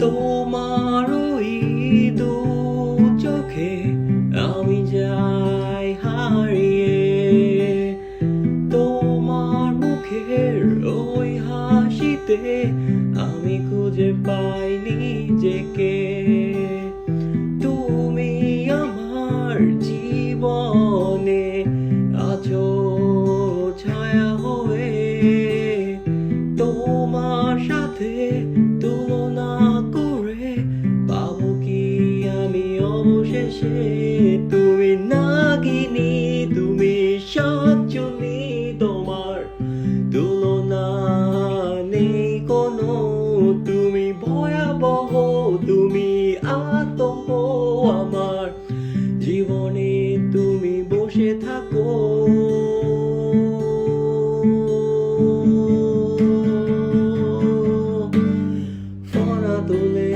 তোমার ওই দু চোখে আমি যাই হারিয়ে। তোমার মুখের ওই হাসিতে আমি খুঁজে সাথে তুলনা করে পাবো কি আমি অবশেষে? tulis